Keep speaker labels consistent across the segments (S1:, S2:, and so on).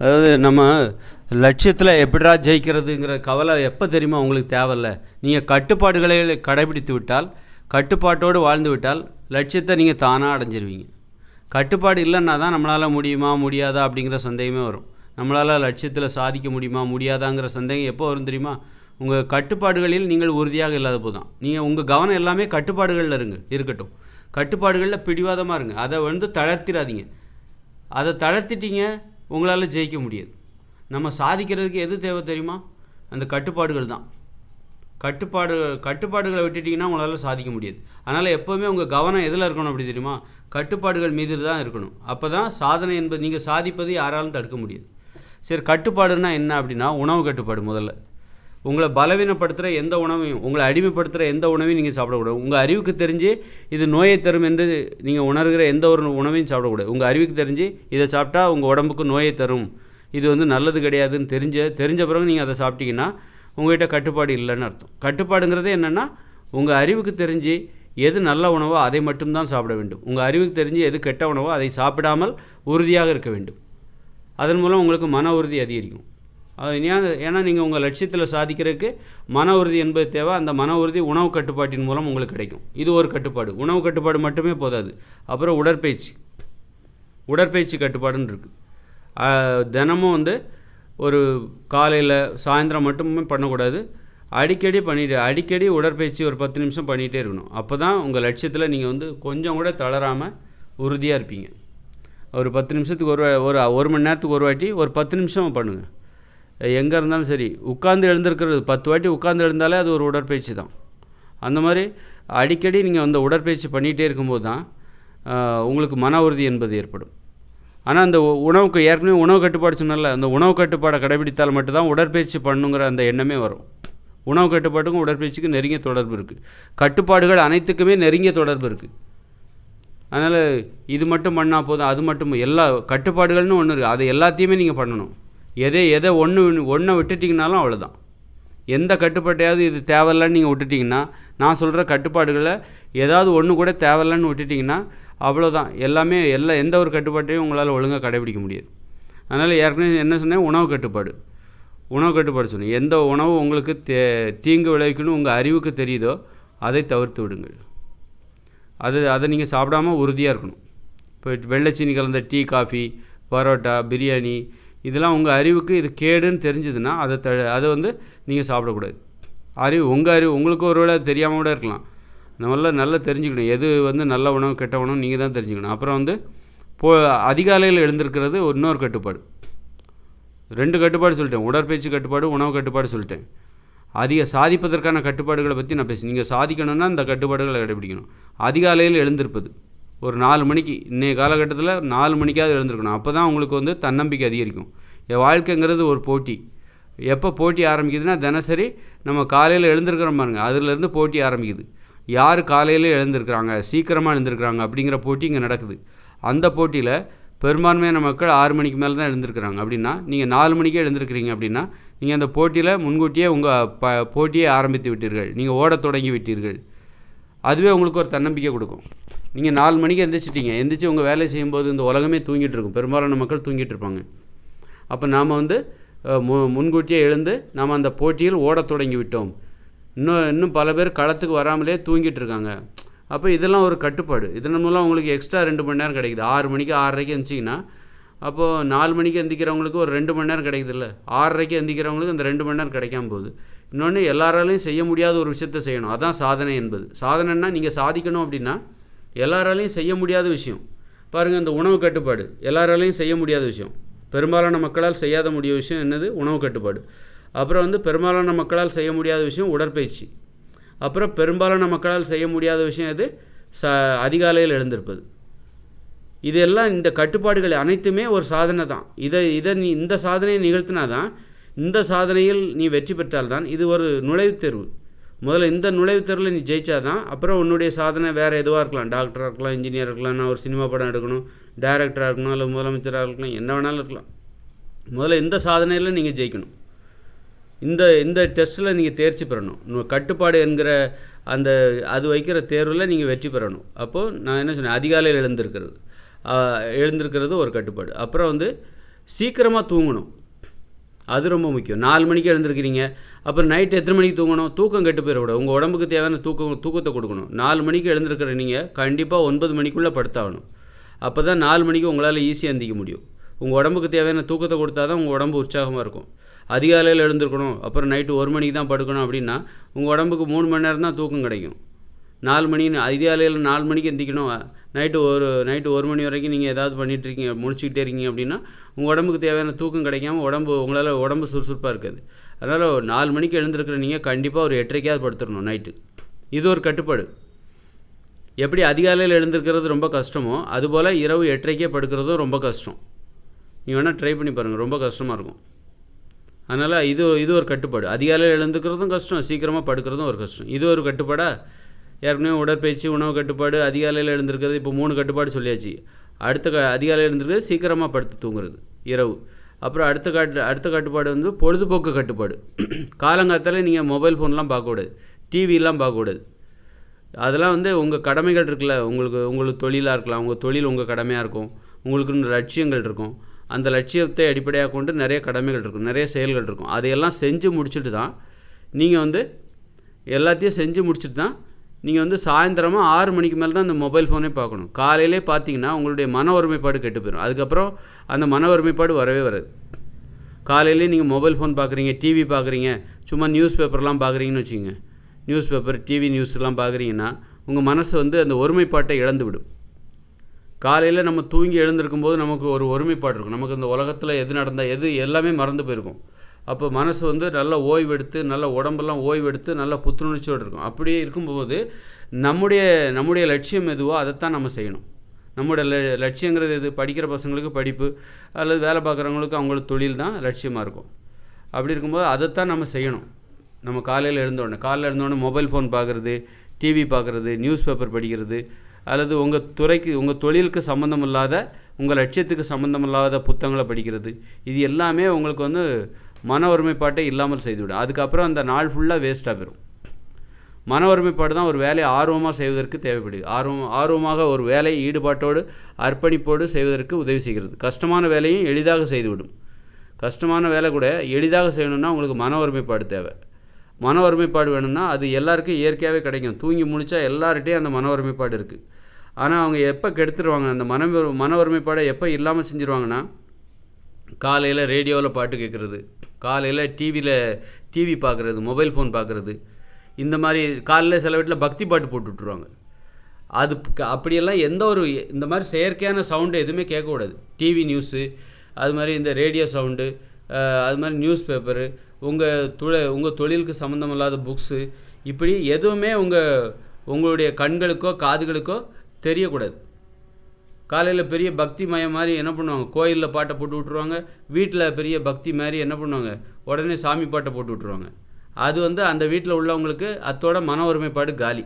S1: அதாவது நம்ம லட்சியத்தில் எப்படிடா ஜெயிக்கிறதுங்கிற கவலை எப்போ தெரியுமா உங்களுக்கு தேவையில்ல? நீங்கள் கட்டுப்பாடுகளை கடைபிடித்து விட்டால் கட்டுப்பாட்டோடு வாழ்ந்து விட்டால் லட்சியத்தை நீங்கள் தானாக அடைஞ்சிருவீங்க. கட்டுப்பாடு இல்லைன்னா தான் நம்மளால் முடியுமா முடியாதா அப்படிங்கிற சந்தேகமே வரும். நம்மளால் லட்சியத்தில் சாதிக்க முடியுமா முடியாதாங்கிற சந்தேகம் எப்போ வரும் தெரியுமா? உங்கள் கட்டுப்பாடுகளில் நீங்கள் உறுதியாக இல்லாத போதும் நீங்கள் உங்கள் கவனம் எல்லாமே கட்டுப்பாடுகளில் இருங்க இருக்கட்டும். கட்டுப்பாடுகளில் பிடிவாதமாக இருங்க. அதை வந்து தளர்த்திடாதீங்க. அதை தளர்த்திட்டீங்க உங்களால் ஜெயிக்க முடியாது. நம்ம சாதிக்கிறதுக்கு எது தேவை தெரியுமா? அந்த கட்டுப்பாடுகள் தான். கட்டுப்பாடு கட்டுப்பாடுகளை விட்டுட்டிங்கன்னா உங்களால் சாதிக்க முடியாது. அதனால் எப்போவுமே உங்கள் கவனம் எதில் இருக்கணும் அப்படி தெரியுமா? கட்டுப்பாடுகள் மீது தான் இருக்கணும். அப்போ தான் சாதனை என்பது நீங்கள் சாதிப்பது யாராலும் தடுக்க முடியாது. சரி கட்டுப்பாடுன்னா என்ன அப்படின்னா உணவு கட்டுப்பாடு முதல்ல. உங்களை பலவீனப்படுத்துகிற எந்த உணவையும் உங்களை அடிமைப்படுத்துகிற எந்த உணவையும் நீங்கள் சாப்பிடக்கூடாது. உங்கள் அறிவுக்கு தெரிஞ்சு இது நோயை தரும் என்று நீங்கள் உணர்கிற எந்த ஒரு உணவையும் சாப்பிடக்கூடாது. உங்கள் அறிவுக்கு தெரிஞ்சு இதை சாப்பிட்டா உங்கள் உடம்புக்கு நோயை தரும். இது வந்து நல்லது கிடையாதுன்னு தெரிஞ்ச தெரிஞ்ச பிறகு நீங்கள் அதை சாப்பிட்டீங்கன்னா உங்கள்கிட்ட கட்டுப்பாடு இல்லைன்னு அர்த்தம். கட்டுப்பாடுங்கிறது என்னென்னா உங்கள் அறிவுக்கு தெரிஞ்சு எது நல்ல உணவோ அதை மட்டும்தான் சாப்பிட வேண்டும். உங்கள் அறிவுக்கு தெரிஞ்சு எது கெட்ட உணவோ அதை சாப்பிடாமல் உறுதியாக இருக்க வேண்டும். அதன் மூலம் உங்களுக்கு மன உறுதி அதிகரிக்கும். அது ஏன் ஏன்னா நீங்கள் உங்கள் லட்சியத்தில் சாதிக்கிறதுக்கு மன உறுதி என்பது தேவை. அந்த மன உறுதி உணவு கட்டுப்பாட்டின் மூலம் உங்களுக்கு கிடைக்கும். இது ஒரு கட்டுப்பாடு. உணவு கட்டுப்பாடு மட்டுமே போதாது. அப்புறம் உடற்பயிற்சி. உடற்பயிற்சி கட்டுப்பாடுன்னு இருக்குது தினமும் வந்து ஒரு காலையில் சாயந்தரம் மட்டுமே பண்ணக்கூடாது. அடிக்கடி பண்ணிட்டு அடிக்கடி உடற்பயிற்சி ஒரு பத்து நிமிஷம் பண்ணிகிட்டே இருக்கணும். அப்போ தான் உங்கள் லட்சியத்தில் நீங்கள் வந்து கொஞ்சம் கூட தளராமல் உறுதியாக இருப்பீங்க. ஒரு பத்து நிமிஷத்துக்கு ஒரு ஒரு ஒரு மணி நேரத்துக்கு ஒரு வாட்டி ஒரு பத்து நிமிஷம் பண்ணுங்கள் எங்கே இருந்தாலும் சரி உட்காந்து எழுந்திருக்கிறது பத்து வாட்டி உட்காந்து எழுந்தாலே அது ஒரு உடற்பயிற்சி தான். அந்த மாதிரி அடிக்கடி நீங்கள் அந்த உடற்பயிற்சி பண்ணிகிட்டே இருக்கும்போது தான் உங்களுக்கு மன உறுதி என்பது ஏற்படும். ஆனால் அந்த உணவுக்கு ஏற்கனவே உணவு கட்டுப்பாடு சொன்னால அந்த உணவு கட்டுப்பாடை கடைபிடித்தால் மட்டும்தான் உடற்பயிற்சி பண்ணுங்கிற அந்த எண்ணமே வரும். உணவு கட்டுப்பாட்டுக்கும் உடற்பயிற்சிக்கும் நெருங்கிய தொடர்பு இருக்குது கட்டுப்பாடுகள் அனைத்துக்குமே நெருங்கிய தொடர்பு இருக்குது அதனால் இது மட்டும் பண்ணால் போதும் அது மட்டும் எல்லா கட்டுப்பாடுகள்னு ஒன்று இருக்குது அதை எல்லாத்தையுமே நீங்கள் பண்ணணும். எதை எதை ஒன்று ஒன்றை விட்டுட்டிங்கனாலும் அவ்வளோதான் எந்த கட்டுப்பாட்டையாவது இது தேவையில்லன்னு நீங்கள் விட்டுட்டிங்கன்னா நான் சொல்கிற கட்டுப்பாடுகளை ஏதாவது ஒன்று கூட தேவையில்லன்னு விட்டுட்டிங்கன்னா அவ்வளோதான் எல்லாமே எல்லா எந்த ஒரு கட்டுப்பாட்டையும் உங்களால் ஒழுங்காக கடைபிடிக்க முடியாது. அதனால் ஏற்கனவே என்ன சொன்னேன்? உணவு கட்டுப்பாடு. உணவு கட்டுப்பாடு சொன்னேன். எந்த உணவு உங்களுக்கு தே தீங்கு விளைவிக்கணும் உங்கள் அறிவுக்கு தெரியுதோ அதை தவிர்த்து விடுங்கள். அது அதை நீங்கள் சாப்பிடாமல் உறுதியாக இருக்கணும். இப்போ வெள்ளைச்சீனி கலந்த டீ காஃபி பரோட்டா பிரியாணி இதெல்லாம் உங்கள் அறிவுக்கு இது கேடுன்னு தெரிஞ்சதுன்னா அதை த அதை வந்து நீங்கள் சாப்பிடக்கூடாது. அறிவு உங்கள் அறிவு உங்களுக்கு ஒரு வேளை தெரியாமல் கூட இருக்கலாம். நல்லா நல்லா தெரிஞ்சுக்கணும். எது வந்து நல்ல உணவு கெட்ட உணவு நீங்கள் தான் தெரிஞ்சுக்கணும். அப்புறம் வந்து போ அதிகாலையில் எழுந்திருக்கிறது இன்னொரு கட்டுப்பாடு. ரெண்டு கட்டுப்பாடு சொல்லிட்டேன். உடற்பயிற்சி கட்டுப்பாடு உணவு கட்டுப்பாடு சொல்லிட்டேன். அதிக சாதிப்பதற்கான கட்டுப்பாடுகளை பற்றி நான் பேசி நீங்கள் சாதிக்கணும்னா இந்த கட்டுப்பாடுகளை கடைபிடிக்கணும். அதிகாலையில் எழுந்திருப்பது. ஒரு நாலு மணிக்கு இன்றைய காலகட்டத்தில் நாலு மணிக்காவது எழுந்திருக்கணும். அப்போ தான் உங்களுக்கு வந்து தன்னம்பிக்கை அதிகரிக்கும். என் வாழ்க்கைங்கிறது ஒரு போட்டி. எப்போ போட்டி ஆரம்பிக்குதுன்னா தினசரி நம்ம காலையில் எழுந்திருக்கிறோம் பாருங்க. அதுலேருந்து போட்டி ஆரம்பிக்குது. யார் காலையில் எழுந்திருக்கிறாங்க? சீக்கிரமாக எழுந்திருக்கிறாங்க அப்படிங்கிற போட்டி இங்கே நடக்குது. அந்த போட்டியில் பெரும்பான்மையான மக்கள் ஆறு மணிக்கு மேலே தான் எழுந்திருக்கிறாங்க. அப்படின்னா நீங்கள் நாலு மணிக்கே எழுந்திருக்கிறீங்க அப்படின்னா நீங்கள் அந்த போட்டியில் முன்கூட்டியே உங்கள் ப போட்டியை ஆரம்பித்து விட்டீர்கள். நீங்கள் ஓடத் தொடங்கி விட்டீர்கள். அதுவே உங்களுக்கு ஒரு தன்னம்பிக்கை கொடுக்கும். நீங்கள் நாலு மணிக்கு எந்திரிச்சிட்டிங்க. எந்திரிச்சு உங்கள் வேலை செய்யும்போது இந்த உலகமே தூங்கிட்டு இருக்கும். பெரும்பாலான மக்கள் தூங்கிட்டு இருப்பாங்க. அப்போ நாம் வந்து மு முன்கூட்டியே எழுந்து நாம் அந்த போட்டியில் ஓடத் தொடங்கி விட்டோம். இன்னும் இன்னும் பல பேர் களத்துக்கு வராமலே தூங்கிட்டு இருக்காங்க. அப்போ இதெல்லாம் ஒரு கட்டுப்பாடு. இதன் மூலம் உங்களுக்கு எக்ஸ்ட்ரா ரெண்டு மணி நேரம் கிடைக்குது. ஆறு மணிக்கு ஆறரைக்கு எழுந்திச்சிங்கன்னா அப்போது நாலு மணிக்கு எந்திக்கிறவங்களுக்கு ஒரு ரெண்டு மணி நேரம் கிடைக்குது இல்லை ஆறரைக்கு எந்திக்கிறவங்களுக்கு அந்த ரெண்டு மணி நேரம் கிடைக்காம போகுது. இன்னொன்று எல்லாராலையும் செய்ய முடியாத ஒரு விஷயத்த செய்யணும். அதான் சாதனை என்பது. சாதனைன்னா நீங்கள் சாதிக்கணும் அப்படின்னா எல்லாராலையும் செய்ய முடியாத விஷயம். பாருங்கள் இந்த உணவு கட்டுப்பாடு. எல்லாராலையும் செய்ய முடியாத விஷயம். பெரும்பாலான மக்களால் செய்யாத முடிய விஷயம் என்னது? உணவு கட்டுப்பாடு. அப்புறம் வந்து பெரும்பாலான மக்களால் செய்ய முடியாத விஷயம் உடற்பயிற்சி. அப்புறம் பெரும்பாலான மக்களால் செய்ய முடியாத விஷயம் எது? ச அதிகாலையில் எழுந்திருப்பது. இதெல்லாம் இந்த கட்டுப்பாடுகள் அனைத்துமே ஒரு சாதனை தான். இதை இதை நீ இந்த சாதனையை நிகழ்த்தினா தான் இந்த சாதனையில் நீ வெற்றி பெற்றால்தான் இது ஒரு நுழைவுத் தேர்வு. முதல்ல இந்த நுழைவுத் தேர்வில் நீ ஜெயிச்சாதான் அப்புறம் உன்னுடைய சாதனை வேறு எதுவாக இருக்கலாம். டாக்டராக இருக்கலாம் இன்ஜினியர் இருக்கலாம் நான் ஒரு சினிமா படம் எடுக்கணும் டைரக்டராக இருக்கணும் இல்லை முதலமைச்சராக இருக்கலாம் என்ன வேணாலும் இருக்கலாம். முதல்ல இந்த சாதனையில் நீங்கள் ஜெயிக்கணும். இந்த இந்த டெஸ்ட்டில் நீங்கள் தேர்ச்சி பெறணும். கட்டுப்பாடு என்கிற அந்த அது வைக்கிற தேர்வில் நீங்கள் வெற்றி பெறணும். அப்போது நான் என்ன சொன்னேன்? அதிகாலையில் எழுந்திருக்கிறது. எழுந்திருக்கிறது ஒரு கட்டுப்பாடு. அப்புறம் வந்து சீக்கிரமாக தூங்கணும். அது ரொம்ப முக்கியம். நாலு மணிக்கு எழுந்திருக்கிறீங்க. அப்புறம் நைட்டு எத்தனை மணிக்கு தூங்கணும்? தூக்கம் கெட்டு போயிடக்கூட உங்கள் உடம்புக்கு தேவையான தூக்கம் தூக்கத்தை கொடுக்கணும். நாலு மணிக்கு எழுந்திருக்கிற நீங்கள் கண்டிப்பாக ஒன்பது மணிக்குள்ளே படுத்தாகணும். அப்போ தான் நாலு மணிக்கு உங்களால் ஈஸியாக எந்திக்க முடியும். உங்கள் உடம்புக்கு தேவையான தூக்கத்தை கொடுத்தா தான் உங்கள் உடம்பு உற்சாகமாக இருக்கும். அதிகாலையில் எழுந்திருக்கணும். அப்புறம் நைட்டு ஒரு மணிக்கு தான் படுக்கணும் அப்படின்னா உங்கள் உடம்புக்கு மூணு மணி நேரம் தான் தூக்கம் கிடைக்கும். நாலு மணின்னு அதிகாலையில் நாலு மணிக்கு எந்திக்கணும். நைட்டு ஒரு நைட்டு ஒரு மணி வரைக்கும் நீங்கள் ஏதாவது பண்ணிகிட்ருக்கீங்க இருக்கீங்க முடிச்சுக்கிட்டே இருக்கீங்க அப்படின்னா உங்கள் உடம்புக்கு தேவையான தூக்கம் கிடைக்காம உடம்பு உங்களால் உடம்பு சுறுசுறுப்பாக இருக்காது. அதனால் நாலு மணிக்கு எழுந்திருக்கிற நீங்கள் கண்டிப்பாக ஒரு எட்டரைக்காவது படுத்துடணும் நைட்டு. இது ஒரு கட்டுப்பாடு. எப்படி அதிகாலையில் எழுந்திருக்கிறது ரொம்ப கஷ்டமோ அதுபோல் இரவு எட்டரைக்கே படுக்கிறதும் ரொம்ப கஷ்டம். நீங்கள் வேணால் ட்ரை பண்ணி பாருங்கள் ரொம்ப கஷ்டமாக இருக்கும். அதனால் இது இது ஒரு கட்டுப்பாடு. அதிகாலையில் எழுந்துக்கிறதும் கஷ்டம் சீக்கிரமாக படுக்கிறதும் ஒரு கஷ்டம். இது ஒரு கட்டுப்பாடாக ஏற்கனவே உடற்பயிற்சி உணவு கட்டுப்பாடு அதிகாலையில் எழுந்திருக்கிறது இப்போ மூணு கட்டுப்பாடு சொல்லியாச்சு. அடுத்த க அதிகாலையில் எழுந்திருக்கிறது சீக்கிரமாக படுத்து தூங்குறது இரவு. அப்புறம் அடுத்த காட்டு அடுத்த கட்டுப்பாடு வந்து பொழுதுபோக்கு கட்டுப்பாடு. காலங்காலத்தில் நீங்கள் மொபைல் ஃபோன்லாம் பார்க்கக்கூடாது டிவிலாம் பார்க்கக்கூடாது அதெல்லாம் வந்து உங்கள் கடமைகள் இருக்குல்ல. உங்களுக்கு உங்களுக்கு தொழிலாக இருக்கலாம். உங்கள் தொழில் உங்கள் கடமையாக இருக்கும். உங்களுக்குன்னு லட்சியங்கள் இருக்கும். அந்த லட்சியத்தை அடிப்படையாக கொண்டு நிறைய கடமைகள் இருக்கும். நிறைய செயல்கள் இருக்கும். அதையெல்லாம் செஞ்சு முடிச்சுட்டு தான் நீங்கள் வந்து எல்லாத்தையும் செஞ்சு முடிச்சுட்டு தான் நீங்கள் வந்து சாயந்தரமாக ஆறு மணிக்கு மேலே தான் இந்த மொபைல் ஃபோனே பார்க்கணும். காலையிலே பார்த்தீங்கன்னா உங்களுடைய மன ஒருமைப்பாடு கெட்டு போயிடும் அதுக்கப்புறம் அந்த மன ஒருமைப்பாடு வரவே வராது. காலையிலே நீங்கள் மொபைல் ஃபோன் பார்க்குறீங்க டிவி பார்க்குறீங்க சும்மா நியூஸ் பேப்பர்லாம் பார்க்குறீங்கன்னு வச்சுக்கோங்க. நியூஸ் பேப்பர் டிவி நியூஸ்லாம் பார்க்குறீங்கன்னா உங்கள் மனசு வந்து அந்த ஒருமைப்பாட்டை இழந்து விடும் காலையில் நம்ம தூங்கி எழுந்திருக்கும் போது நமக்கு ஒரு ஒருமைப்பாடு இருக்கும். நமக்கு இந்த உலகத்தில் எது நடந்தால் எது எல்லாமே மறந்து போயிருக்கும். அப்போ மனசு வந்து நல்லா ஓய்வெடுத்து நல்ல உடம்பெல்லாம் ஓய்வெடுத்து நல்லா புத்துணர்ச்சியோடு இருக்கும். அப்படியே இருக்கும்போது நம்முடைய நம்முடைய லட்சியம் எதுவோ அதைத்தான் நம்ம செய்யணும். நம்முடைய ல லட்சியங்கிறது எது? படிக்கிற பசங்களுக்கு படிப்பு அல்லது வேலை பார்க்குறவங்களுக்கு அவங்களுக்கு தொழில் தான் லட்சியமாக இருக்கும். அப்படி இருக்கும்போது அதைத்தான் நம்ம செய்யணும். நம்ம காலையில் எழுந்தோடனே காலையில் எழுந்தோடனே மொபைல் ஃபோன் பார்க்குறது டிவி பார்க்குறது நியூஸ் பேப்பர் படிக்கிறது அல்லது உங்கள் துறைக்கு உங்கள் தொழிலுக்கு சம்மந்தம் இல்லாத உங்கள் லட்சியத்துக்கு சம்மந்தம் இல்லாத புத்தகங்களை படிக்கிறது. இது எல்லாமே உங்களுக்கு வந்து மன ஒருமைப்பாட்டை இல்லாமல் செய்துவிடும் அதுக்கப்புறம் அந்த நாள் ஃபுல்லாக வேஸ்ட்டாக போயிடும் மன ஒருமைப்பாடு தான் ஒரு வேலையை ஆர்வமாக செய்வதற்கு தேவைப்படுது ஆர்வம் ஆர்வமாக ஒரு வேலையை ஈடுபாட்டோடு அர்ப்பணிப்போடு செய்வதற்கு உதவி செய்கிறது. கஷ்டமான வேலையும் எளிதாக செய்துவிடும். கஷ்டமான வேலை கூட எளிதாக செய்யணும்னா உங்களுக்கு மன ஒருமைப்பாடு தேவை. மன ஒருமைப்பாடு வேணும்னா அது எல்லாருக்கும் இயற்கையாகவே கிடைக்கும். தூங்கி முழிச்சா எல்லார்கிட்டையும் அந்த மன ஒருமைப்பாடு இருக்குது ஆனால் அவங்க எப்போ கெடுத்துருவாங்க? அந்த மன மன ஒருமைப்பாடை எப்போ இல்லாமல் செஞ்சுருவாங்கன்னா காலையில் ரேடியோவில் பாட்டு கேட்குறது காலையில் டிவியில் டிவி பார்க்குறது மொபைல் ஃபோன் பார்க்குறது இந்த மாதிரி காலையில் சில வீட்டில் பக்தி பாட்டு போட்டு விட்ருவாங்க அது அப்படியெல்லாம் எந்த ஒரு இந்த மாதிரி செயற்கையான சவுண்டு எதுவுமே கேட்கக்கூடாது. டிவி நியூஸு அது மாதிரி இந்த ரேடியோ சவுண்டு அது மாதிரி நியூஸ் பேப்பரு உங்கள் தொழ உங்கள் தொழிலுக்கு சம்மந்தமில்லாத புக்ஸு இப்படி எதுவுமே உங்கள் உங்களுடைய கண்களுக்கோ காதுகளுக்கோ தெரியக்கூடாது. காலையில் பெரிய பக்தி மயம் மாதிரி என்ன பண்ணுவாங்க? கோயிலில் பாட்டை போட்டு விட்ருவாங்க வீட்டில் பெரிய பக்தி மாதிரி என்ன பண்ணுவாங்க? உடனே சாமி பாட்டை போட்டு விட்ருவாங்க அது வந்து அந்த வீட்டில் உள்ளவங்களுக்கு அத்தோட மன ஒருமைப்பாடு காலி.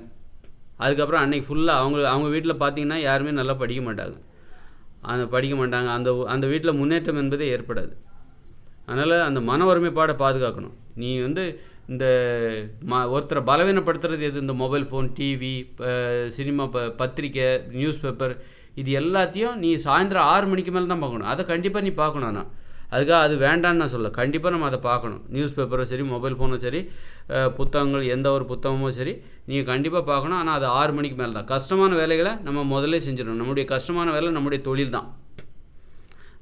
S1: அதுக்கப்புறம் அன்னைக்கு ஃபுல்லாக அவங்க அவங்க வீட்டில் பார்த்தீங்கன்னா யாருமே நல்லா படிக்க மாட்டாங்க. அந்த படிக்க மாட்டாங்க. அந்த அந்த வீட்டில் முன்னேற்றம் என்பதே ஏற்படாது. அதனால் அந்த மன ஒருமைப்பாடை பாதுகாக்கணும். நீ வந்து இந்த ம ஒருத்தரை பலவீனப்படுத்துறது எது? இந்த மொபைல் ஃபோன் டிவி சினிமா ப பத்திரிக்கை நியூஸ் பேப்பர் இது எல்லாத்தையும் நீ சாயந்தரம் ஆறு மணிக்கு மேலே தான் பார்க்கணும். அதை கண்டிப்பாக நீ பார்க்கணும் ஆனால் அதுக்காக அது வேண்டான்னு நான் சொல்ல கண்டிப்பாக நம்ம அதை பார்க்கணும். நியூஸ் பேப்பரும் சரி மொபைல் ஃபோனும் சரி புத்தகங்கள் எந்த ஒரு புத்தகமும் சரி நீங்கள் கண்டிப்பாக பார்க்கணும். ஆனால் அது ஆறு மணிக்கு மேலே தான். கஷ்டமான வேலைகளை நம்ம முதல்ல செஞ்சிடணும். நம்முடைய கஷ்டமான வேலை நம்முடைய தொழில் தான்.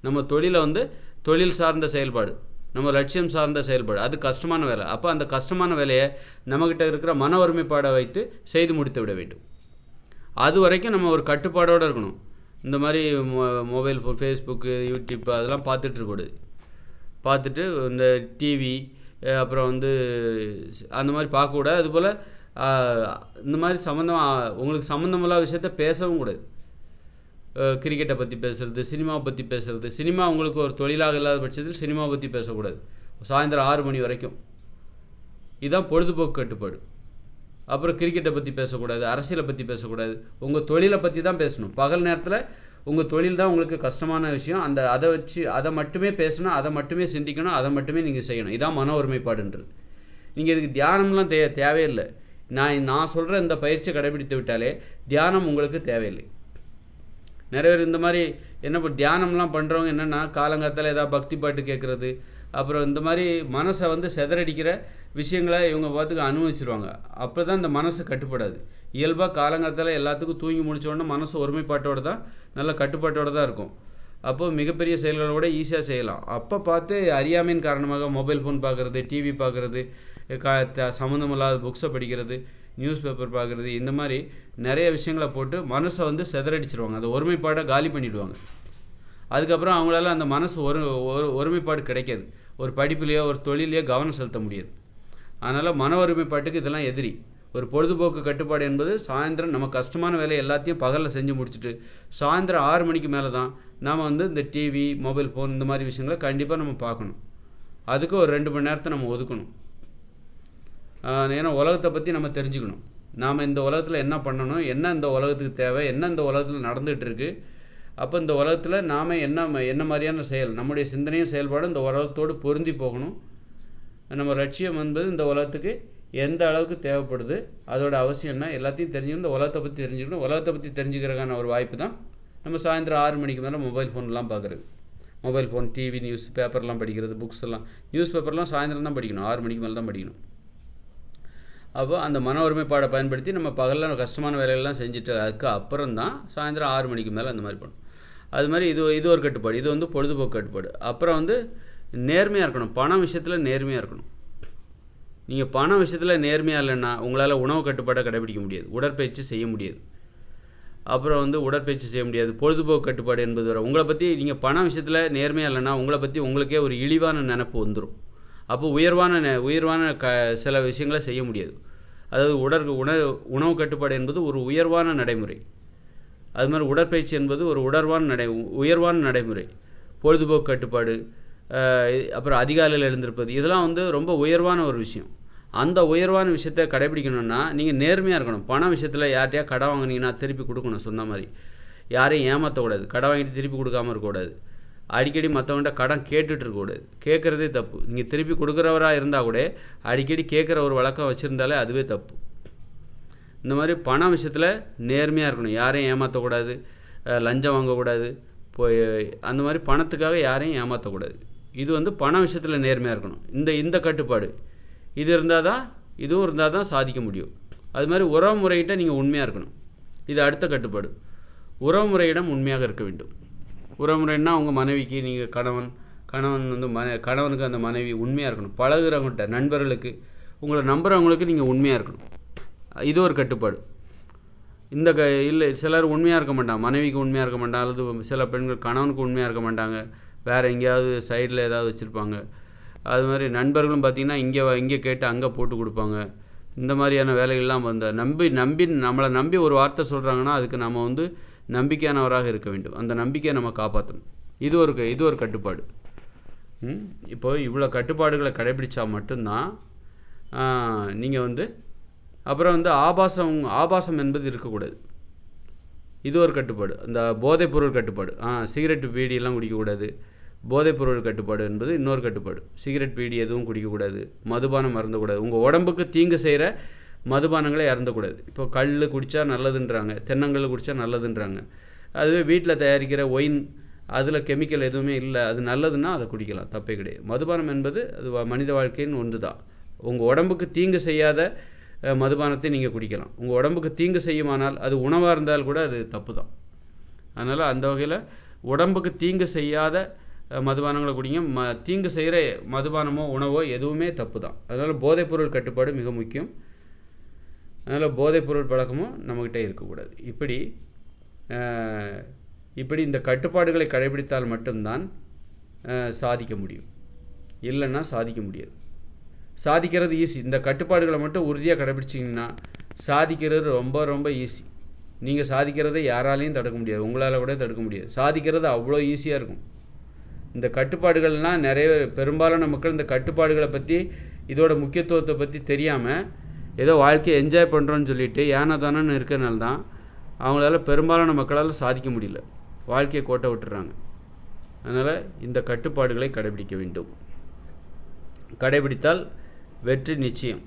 S1: நம்ம தொழிலை வந்து தொழில் சார்ந்த செயல்பாடு. நம்ம லட்சியம் சார்ந்த செயல்பாடு. அது கஷ்டமான வேலை. அப்போ அந்த கஷ்டமான வேலையை நம்மக்கிட்ட இருக்கிற மன ஒருமைப்பாடை வைத்து செய்து முடித்து விட வேண்டும். அது வரைக்கும் நம்ம ஒரு கட்டுப்பாடோடு இருக்கணும். இந்த மாதிரி மொ மொபைல் ஃபோன் ஃபேஸ்புக்கு யூடியூப் அதெல்லாம் பார்த்துட்ருக்கூடாது பார்த்துட்டு இந்த டிவி அப்புறம் வந்து அந்த மாதிரி பார்க்கக்கூடாது அதுபோல் இந்த மாதிரி சம்மந்தம் உங்களுக்கு சம்மந்தமில்லாத விஷயத்த பேசவும் கூடாது. கிரிக்கெட்டை பற்றி பேசுகிறது சினிமாவை பற்றி பேசுறது. சினிமா உங்களுக்கு ஒரு தொழிலாக இல்லாத பட்சத்தில் சினிமாவை பற்றி பேசக்கூடாது. சாயந்தரம் ஆறு மணி வரைக்கும். இதுதான் பொழுதுபோக்கு கட்டுப்பாடு. அப்புறம் கிரிக்கெட்டை பற்றி பேசக்கூடாது அரசியலை பற்றி பேசக்கூடாது. உங்கள் தொழிலை பற்றி தான் பேசணும். பகல் நேரத்தில் உங்கள் தொழில் தான் உங்களுக்கு கஷ்டமான விஷயம். அந்த அதை வச்சு அதை மட்டுமே பேசணும் அதை மட்டுமே சிந்திக்கணும் அதை மட்டுமே நீங்கள் செய்யணும். இதான் மன ஒருமைப்பாடுன்றது. நீங்கள் இதுக்கு தியானம்லாம் தே தேவையில்லை. நான் நான் சொல்கிற இந்த பயிற்சியை கடைபிடித்து விட்டாலே தியானம் உங்களுக்கு தேவையில்லை. நிறைய பேர் இந்த மாதிரி என்ன இப்போ தியானம்லாம் பண்ணுறவங்க என்னென்னா காலங்காத்தால் ஏதாவது பக்தி பாட்டு கேட்குறது அப்புறம் இந்த மாதிரி மனசை வந்து சிதறடிக்கிற விஷயங்களை இவங்க பார்த்துக்க அனுபவிச்சிருவாங்க. அப்போ தான் இந்த மனசு கட்டுப்படாது. இயல்பாக காலங்காலத்தில் எல்லாத்துக்கும் தூங்கி முடித்தோடனே மனசு ஒருமைப்பாட்டோட தான் நல்ல கட்டுப்பாட்டோடு தான் இருக்கும். அப்போ மிகப்பெரிய செயல்களோட ஈஸியாக செய்யலாம். அப்போ பார்த்து அறியாமையின் காரணமாக மொபைல் ஃபோன் பார்க்குறது டிவி பார்க்குறது கா த சம்மந்தமில்லாத புக்ஸை படிக்கிறது நியூஸ் பேப்பர் பார்க்குறது இந்த மாதிரி நிறைய விஷயங்களை போட்டு மனசை வந்து செதறடிச்சிருவாங்க. அதை ஒருமைப்பாடை காலி பண்ணிவிடுவாங்க அதுக்கப்புறம் அவங்களால அந்த மனசு ஒரு ஒரு ஒருமைப்பாடு கிடைக்காது. ஒரு படிப்புலையோ ஒரு தொழிலையோ கவனம் செலுத்த முடியாது. அதனால் மன ஒருமைப்பாட்டுக்கு இதெல்லாம் எதிரி. ஒரு பொழுதுபோக்கு கட்டுப்பாடு என்பது சாயந்தரம் நம்ம கஷ்டமான வேலையை எல்லாத்தையும் பகலில் செஞ்சு முடிச்சுட்டு சாயந்தரம் ஆறு மணிக்கு மேலே தான் நாம் வந்து இந்த டிவி மொபைல் ஃபோன் இந்த மாதிரி விஷயங்களை கண்டிப்பாக நம்ம பார்க்கணும். அதுக்கு ஒரு ரெண்டு மணி நேரத்தை நம்ம ஒதுக்கணும். ஏன்னா உலகத்தை பற்றி நம்ம தெரிஞ்சுக்கணும். நாம் இந்த உலகத்தில் என்ன பண்ணணும் என்ன இந்த உலகத்துக்கு தேவை என்ன இந்த உலகத்தில் நடந்துகிட்டு இருக்குது அப்போ இந்த உலகத்தில் நாம் என்ன என்ன மாதிரியான செயல் நம்முடைய சிந்தனையும் செயல்பாடும் இந்த உலகத்தோடு பொருந்தி போகணும். நம்ம லட்சியம் என்பது இந்த உலகத்துக்கு எந்த அளவுக்கு தேவைப்படுது அதோட அவசியம் என்ன? எல்லாத்தையும் தெரிஞ்சுக்கணும். இந்த உலகத்தை பற்றி தெரிஞ்சுக்கணும். உலகத்தை பற்றி தெரிஞ்சுக்கிறதுக்கான ஒரு வாய்ப்பு தான் நம்ம சாயந்தரம் ஆறு மணிக்கு மேலே மொபைல் ஃபோன்லாம் பார்க்குறது மொபைல் ஃபோன் டிவி நியூஸ் பேப்பர்லாம் படிக்கிறது புக்ஸ் எல்லாம். நியூஸ் பேப்பர்லாம் சாயந்தரம் தான் படிக்கணும். ஆறு மணிக்கு மேலே தான் படிக்கணும். அப்போ அந்த மன ஒருமைப்பாடை பயன்படுத்தி நம்ம பகலில் கஷ்டமான வேலைகள்லாம் செஞ்சுட்டு அதுக்கு அப்புறம் தான் சாயந்தரம் ஆறு மணிக்கு மேலே அந்த மாதிரி பண்ணணும். அது மாதிரி இது இது ஒரு கட்டுப்பாடு. இது வந்து பொழுதுபோக்கு கட்டுப்பாடு. அப்புறம் வந்து நேர்மையாக இருக்கணும். பணம் விஷயத்தில் நேர்மையாக இருக்கணும். நீங்கள் பணம் விஷயத்தில் நேர்மையாக இல்லைன்னா உங்களால் உணவு கட்டுப்பாட்டை கடைபிடிக்க முடியாது. உடற்பயிற்சி செய்ய முடியாது. அப்புறம் வந்து உடற்பயிற்சி செய்ய முடியாது. பொழுதுபோக்கு கட்டுப்பாடு என்பது வர உங்களை பற்றி நீங்கள் பணம் விஷயத்தில் நேர்மையாக இல்லைன்னா உங்களை பற்றி உங்களுக்கே ஒரு இழிவான நினப்பு வந்துடும் அப்போ உயர்வான நெ- உயர்வான க சில விஷயங்களை செய்ய முடியாது. அதாவது உடற் உணவு உணவு கட்டுப்பாடு என்பது ஒரு உயர்வான நடைமுறை. அது மாதிரி உடற்பயிற்சி என்பது ஒரு உடர்வான நடை உயர்வான நடைமுறை. பொழுதுபோக்கு கட்டுப்பாடு அப்புறம் அதிகாலையில் எழுந்திருப்பது. இதெல்லாம் வந்து ரொம்ப உயர்வான ஒரு விஷயம். அந்த உயர்வான விஷயத்தை கடைபிடிக்கணும்னா நீங்கள் நேர்மையாக இருக்கணும். பண விஷயத்தில் யார்கிட்டயா கடன் வாங்குனீங்கன்னா திருப்பி கொடுக்கணும் சொன்ன மாதிரி. யாரையும் ஏமாற்றக்கூடாது கடை வாங்கிட்டு திருப்பி கொடுக்காம இருக்கக்கூடாது அடிக்கடி மற்றவங்கள்ட்ட கடன் கேட்டுட்டு இருக்கக்கூடாது கேட்குறதே தப்பு. நீங்கள் திருப்பி கொடுக்குறவராக இருந்தால் கூட அடிக்கடி கேட்குற ஒரு வழக்கம் வச்சுருந்தாலே அதுவே தப்பு. இந்த மாதிரி பண விஷயத்தில் நேர்மையாக இருக்கணும். யாரையும் ஏமாற்றக்கூடாது லஞ்சம் வாங்கக்கூடாது. போய் அந்த மாதிரி பணத்துக்காக யாரையும் ஏமாற்றக்கூடாது இது வந்து பண விஷயத்தில் நேர்மையாக இருக்கணும். இந்த இந்த கட்டுப்பாடு. இது இருந்தால் தான் இதுவும் இருந்தால் தான் சாதிக்க முடியும். அது மாதிரி உறவு முறையிட்ட நீங்கள் உண்மையாக இருக்கணும். இது அடுத்த கட்டுப்பாடு. உறவு முறையிடம் உண்மையாக இருக்க வேண்டும். உறவு முறைன்னா உங்கள் மனைவிக்கு நீங்கள் கணவன் கணவன் வந்து மன கணவனுக்கு அந்த மனைவி உண்மையாக இருக்கணும். பழகுறவங்கள்ட்ட நண்பர்களுக்கு உங்களை நம்புகிறவங்களுக்கு நீங்கள் உண்மையாக இருக்கணும். இது ஒரு கட்டுப்பாடு. இந்த க இல்லை சிலர் உண்மையாக இருக்க மாட்டாங்க. மனைவிக்கு உண்மையாக இருக்க மாட்டாங்க. அல்லது சில பெண்கள் கணவனுக்கு உண்மையாக இருக்க மாட்டாங்க. வேறு எங்கேயாவது சைடில் ஏதாவது வச்சுருப்பாங்க. அது மாதிரி நண்பர்களும் பார்த்திங்கன்னா இங்கே இங்கே கேட்டு அங்கே போட்டு கொடுப்பாங்க. இந்த மாதிரியான வேலைகள்லாம் வந்த நம்பி நம்பி நம்மளை நம்பி ஒரு வார்த்தை சொல்கிறாங்கன்னா அதுக்கு நம்ம வந்து நம்பிக்கையானவராக இருக்க வேண்டும். அந்த நம்பிக்கையை நம்ம காப்பாற்றணும் இது ஒரு க- இது ஒரு கட்டுப்பாடு. இப்போது இப்போ இவ்வளோ கட்டுப்பாடுகளை கடைபிடித்தா மட்டும்தான் நீங்கள் வந்து அப்புறம் வந்து ஆபாசம் ஆபாசம் என்பது இருக்கக்கூடாது. இது ஒரு கட்டுப்பாடு. அந்த போதைப்பொருள் கட்டுப்பாடு. ஆ சிகரெட்டு பீடியெல்லாம் குடிக்கக்கூடாது. போதைப்பொருள் கட்டுப்பாடு என்பது இன்னொரு கட்டுப்பாடு. சிகரெட் பீடி எதுவும் குடிக்கக்கூடாது. மதுபானம் அருந்தக்கூடாது. உங்கள் உடம்புக்கு தீங்கு செய்கிற மதுபானங்களை அருந்தக்கூடாது. இப்போ கல் குடித்தா நல்லதுன்றாங்க. தென்னங்கல் குடித்தா நல்லதுன்றாங்க. அதுவே வீட்டில் தயாரிக்கிற ஒயின் அதில் கெமிக்கல் எதுவுமே இல்லை. அது நல்லதுன்னா அதை குடிக்கலாம். தப்பே கிடையாது. மதுபானம் என்பது அது மனித வாழ்க்கையின் ஒன்று தான் உங்கள் உடம்புக்கு தீங்கு செய்யாத மதுபானத்தை நீங்கள் குடிக்கலாம். உங்கள் உடம்புக்கு தீங்கு செய்யுமானால் அது உணவாக இருந்தால் கூட அது தப்பு தான் அதனால் அந்த வகையில் உடம்புக்கு தீங்கு செய்யாத மதுபானங்களை குடிங்க. ம தீங்கு செய்கிற மதுபானமோ உணவோ எதுவுமே தப்பு தான் அதனால் போதைப்பொருள் கட்டுப்பாடு மிக முக்கியம். அதனால் போதைப்பொருள் பழக்கமும் நம்மக்கிட்ட இருக்கக்கூடாது. இப்படி இப்படி இந்த கட்டுப்பாடுகளை கடைபிடித்தால் மட்டும்தான் சாதிக்க முடியும். இல்லைன்னா சாதிக்க முடியாது. சாதிக்கிறது ஈஸி இந்த கட்டுப்பாடுகளை மட்டும் உறுதியாக கடைபிடிச்சிங்கன்னா சாதிக்கிறது ரொம்ப ரொம்ப ஈஸி நீங்கள் சாதிக்கிறதை யாராலையும் தடுக்க முடியாது. உங்களால் கூட தடுக்க முடியாது. சாதிக்கிறது அவ்வளோ ஈஸியாக இருக்கும். இந்த கட்டுப்பாடுகள்லாம் நிறைய பெரும்பாலான மக்கள் இந்த கட்டுப்பாடுகளை பற்றி இதோட முக்கியத்துவத்தை பற்றி தெரியாமல் ஏதோ வாழ்க்கையை என்ஜாய் பண்ணுறோன்னு சொல்லிட்டு ஏனா தானன்னு இருக்கிறனால தான் அவங்களால பெரும்பாலான மக்களால் சாதிக்க முடியல. வாழ்க்கையை கோட்டை விட்டுறாங்க. அதனால் இந்த கட்டுப்பாடுகளை கடைபிடிக்க வேண்டும். கடைபிடித்தால் வெற்றி நிச்சயம்.